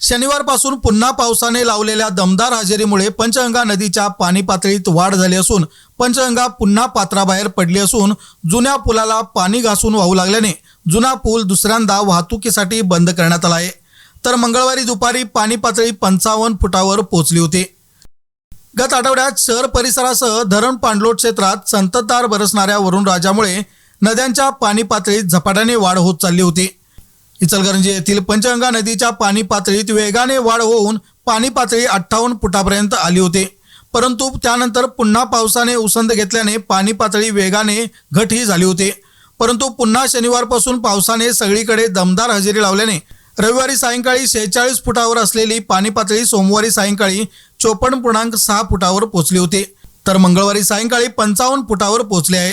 शनिवारपासून पुन्हा पावसाने लावलेल्या दमदार हजेरीमुळे पंचगंगा नदीच्या पाणी पातळीत वाढ झाली असून पंचगंगा पुन्हा पात्राबाहेर पडली असून जुन्या पुलाला पाणी घासून वाहू लागल्याने जुना पूल दुसऱ्यांदा वाहतुकीसाठी बंद करण्यात आला आहे. तर मंगळवारी दुपारी पाणी पातळी पंचावन्न फुटावर पोहोचली होती. गत आठवड्यात शहर परिसरासह धरण पाणलोट क्षेत्रात संततधार बरसणाऱ्या वरुणराजामुळे नद्यांच्या पाणी पातळीत झपाट्याने वाढ होत चालली होती. इचलकरंजी येथील पंचगंगा नदीच्या पाणी पातळीत वेगाने वाढ होऊन पाणी पातळी अठ्ठावन्न फुटापर्यंत आली होती. परंतु त्यानंतर पुन्हा पावसाने उसंत घेतल्याने पाणी पातळी वेगाने घटही झाली होती. परंतु पुन्हा शनिवारपासून पावसाने सगळीकडे दमदार हजेरी लावल्याने रविवारी सायंकाळी शेहेचाळीस फुटावर असलेली पाणी पातळी सोमवारी सायंकाळी चोपन्न पूर्णांक सहा फुटावर पोहोचली होती. तर मंगळवारी सायंकाळी पंचावन्न फुटावर पोहोचली आहे.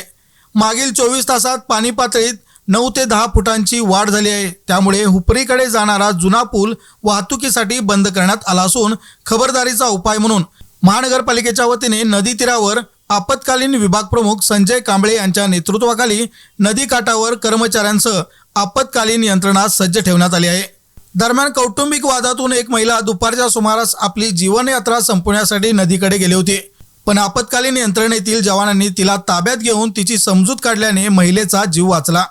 मागील चोवीस तासात पाणी पातळीत नऊ ते दहा फुटांची वाढ झाली आहे. त्यामुळे हुपरीकडे जाणारा जुना पूल वाहतुकीसाठी बंद करण्यात आला असून खबरदारीचा उपाय म्हणून महानगरपालिकेच्या वतीने नदी तीरावर आपत्कालीन विभाग प्रमुख संजय कांबळे यांच्या नेतृत्वाखाली नदी काठावर कर्मचाऱ्यांसह आपत्कालीन यंत्रणा सज्ज ठेवण्यात आली आहे. दरम्यान कौटुंबिक वादातून एक महिला दुपारच्या सुमारास आपली जीवनयात्रा संपवण्यासाठी नदीकडे गेली होती. पण आपत्कालीन यंत्रणेतील जवानांनी तिला ताब्यात घेऊन तिची समजूत काढल्याने महिलेचा जीव वाचला.